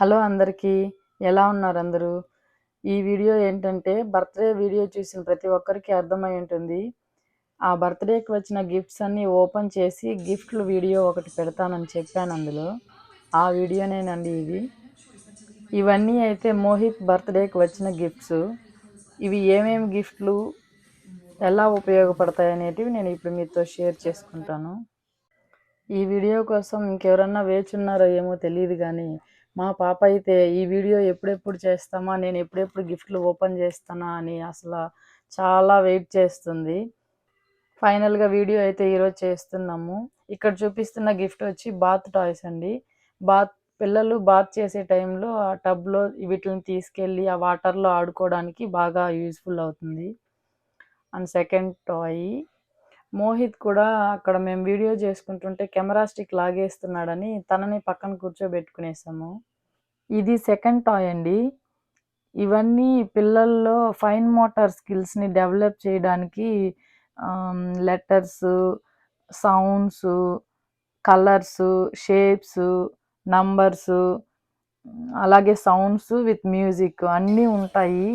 Hello అందరికీ ఎలా ఉన్నారు అందరూ? ఈ వీడియో ఏంటంటే బర్త్డే వీడియో చూసిన ప్రతి ఒక్కరికి అర్థమై ఉంటుంది. ఆ బర్త్డేకి వచ్చిన గిఫ్ట్స్ అన్నీ ఓపెన్ చేసి గిఫ్ట్లు వీడియో ఒకటి పెడతానని చెప్పాను అందులో. ఆ వీడియోనేనండి ఇది. ఇవన్నీ అయితే మోహిత్ బర్త్డేకి వచ్చిన గిఫ్ట్స్. ఇవి ఏమేమి గిఫ్ట్లు ఎలా ఉపయోగపడతాయి అనేటివి నేను ఇప్పుడు మీతో షేర్ చేసుకుంటాను. ఈ వీడియో కోసం ఇంకెవరన్నా వేచున్నారో ఏమో తెలియదు కానీ మా పాప అయితే ఈ వీడియో ఎప్పుడెప్పుడు చేస్తామా నేను ఎప్పుడెప్పుడు గిఫ్ట్లు ఓపెన్ చేస్తానా అని అసలు చాలా వెయిట్ చేస్తుంది. ఫైనల్గా వీడియో అయితే ఈరోజు చేస్తున్నాము. ఇక్కడ చూపిస్తున్న గిఫ్ట్ వచ్చి బాత్ టాయ్స్ అండి. బాత్ పిల్లలు బాత్ చేసే టైంలో ఆ టబ్లో వీటిని తీసుకెళ్ళి ఆ వాటర్లో ఆడుకోవడానికి బాగా యూజ్ఫుల్ అవుతుంది. అండ్ సెకండ్ టాయ్ మోహిత్ కూడా అక్కడ మేము వీడియో చేసుకుంటుంటే కెమెరా స్టిక్ లాగేస్తున్నాడని తనని పక్కన కూర్చోబెట్టుకునేసాము. ఇది సెకండ్ టాయ్ అండి. ఇవన్నీ పిల్లల్లో ఫైన్ మోటార్ స్కిల్స్ని డెవలప్ చేయడానికి letters sounds colours shapes numbers అలాగే సౌండ్స్ విత్ మ్యూజిక్ అన్నీ ఉంటాయి.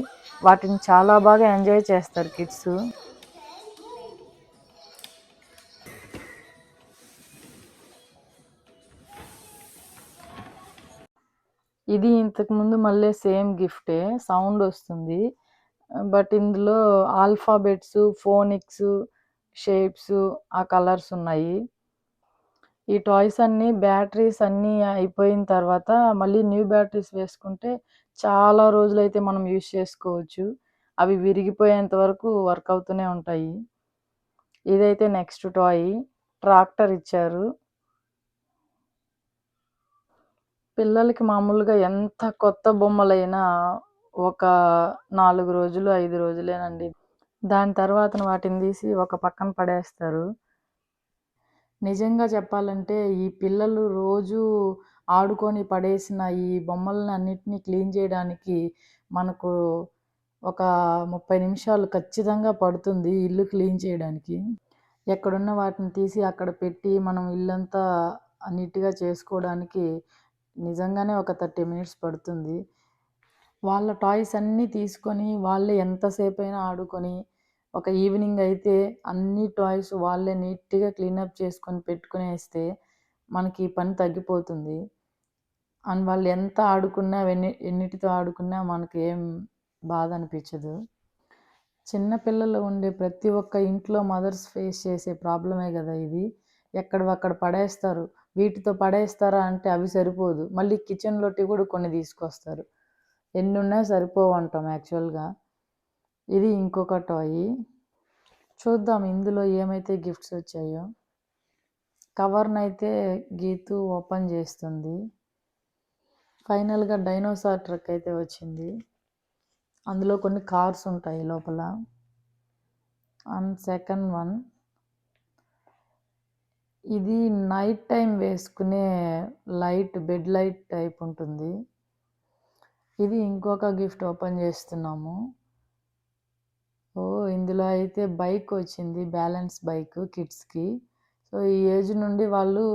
వాటిని చాలా బాగా ఎంజాయ్ చేస్తారు కిడ్స్. ఇది ఇంతకుముందు మళ్ళీ సేమ్ గిఫ్టే సౌండ్ వస్తుంది. బట్ ఇందులో ఆల్ఫాబెట్స్ ఫోనిక్స్ షేప్స్ ఆ కలర్స్ ఉన్నాయి. ఈ టాయ్స్ అన్నీ బ్యాటరీస్ అన్నీ అయిపోయిన తర్వాత మళ్ళీ న్యూ బ్యాటరీస్ వేసుకుంటే చాలా రోజులైతే మనం యూజ్ చేసుకోవచ్చు. అవి విరిగిపోయేంత వరకు వర్క్ అవుతూనే ఉంటాయి. ఇదైతే నెక్స్ట్ టాయ్. ట్రాక్టర్ ఇచ్చారు. పిల్లలకి మామూలుగా ఎంత కొత్త బొమ్మలైనా ఒక నాలుగు రోజులు ఐదు రోజులేనండి. దాని తర్వాత వాటిని తీసి ఒక పక్కన పడేస్తారు. నిజంగా చెప్పాలంటే ఈ పిల్లలు రోజు ఆడుకొని పడేసిన ఈ బొమ్మలను అన్నిటినీ క్లీన్ చేయడానికి మనకు ఒక ముప్పై నిమిషాలు ఖచ్చితంగా పడుతుంది ఇల్లు క్లీన్ చేయడానికి. ఎక్కడున్న వాటిని తీసి అక్కడ పెట్టి మనం ఇల్లంతా నీట్గా చేసుకోవడానికి నిజంగానే ఒక థర్టీ మినిట్స్ పడుతుంది. వాళ్ళ టాయ్స్ అన్నీ తీసుకొని వాళ్ళే ఎంతసేపు అయినా ఆడుకొని ఒక ఈవినింగ్ అయితే అన్ని టాయ్స్ వాళ్ళే నీట్గా క్లీనప్ చేసుకొని పెట్టుకునేస్తే మనకి పని తగ్గిపోతుంది. అండ్ వాళ్ళు ఎంత ఆడుకున్నా ఎన్ని ఎన్నిటితో ఆడుకున్నా మనకి ఏం బాధ అనిపించదు. చిన్నపిల్లలు ఉండే ప్రతి ఒక్క ఇంట్లో మదర్స్ ఫేస్ చేసే ప్రాబ్లమే కదా ఇది. ఎక్కడవక్కడ పడేస్తారు. వీటితో పడేస్తారా అంటే అవి సరిపోదు. మళ్ళీ కిచెన్లోటి కూడా కొన్ని తీసుకొస్తారు. ఎన్ని ఉన్నా సరిపోవు అంటాం యాక్చువల్గా. ఇది ఇంకొక టాయ్ చూద్దాం ఇందులో ఏమైతే గిఫ్ట్స్ వచ్చాయో. కవర్ని అయితే గీతు ఓపెన్ చేస్తుంది. ఫైనల్గా డైనోసార్ ట్రక్ అయితే వచ్చింది. అందులో కొన్ని కార్స్ ఉంటాయి లోపల. అండ్ సెకండ్ వన్ ఇది నైట్ టైం వేసుకునే లైట్ బెడ్ లైట్ టైప్ ఉంటుంది. ఇది ఇంకొక గిఫ్ట్ ఓపెన్ చేస్తున్నాము. ఓ ఇందులో అయితే బైక్ వచ్చింది బ్యాలెన్స్ బైక్ కిడ్స్కి సో ఈ ఏజ్ నుండి వాళ్ళు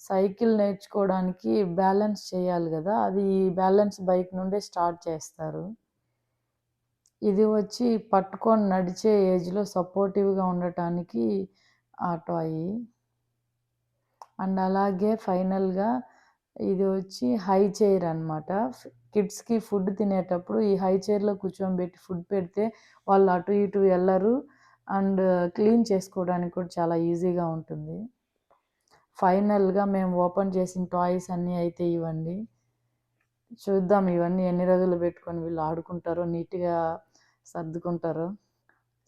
సైకిల్ నేర్చుకోవడానికి బ్యాలెన్స్ చేయాలి కదా అది ఈ బ్యాలెన్స్ బైక్ నుండే స్టార్ట్ చేస్తారు. ఇది వచ్చి పట్టుకొని నడిచే ఏజ్లో సపోర్టివ్గా ఉండటానికి ఆ అయ్యి. అండ్ అలాగే ఫైనల్గా ఇది వచ్చి హై చైర్ అనమాట కిడ్స్కి ఫుడ్ తినేటప్పుడు ఈ హై చైర్లో కూర్చోబెట్టి ఫుడ్ పెడితే వాళ్ళు అటు ఇటు వెళ్ళరు. అండ్ క్లీన్ చేసుకోవడానికి కూడా చాలా ఈజీగా ఉంటుంది. ఫైనల్గా మేము ఓపెన్ చేసిన టాయ్స్ అన్నీ అయితే ఇవ్వండి. చూద్దాం ఇవన్నీ ఎన్ని రోజులు పెట్టుకొని వీళ్ళు ఆడుకుంటారో నీట్గా సర్దుకుంటారో.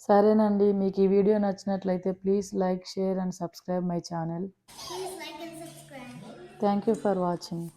సరేనండి మీకు ఈ వీడియో నచ్చినట్లయితే please like share and subscribe my channel. Thank you for watching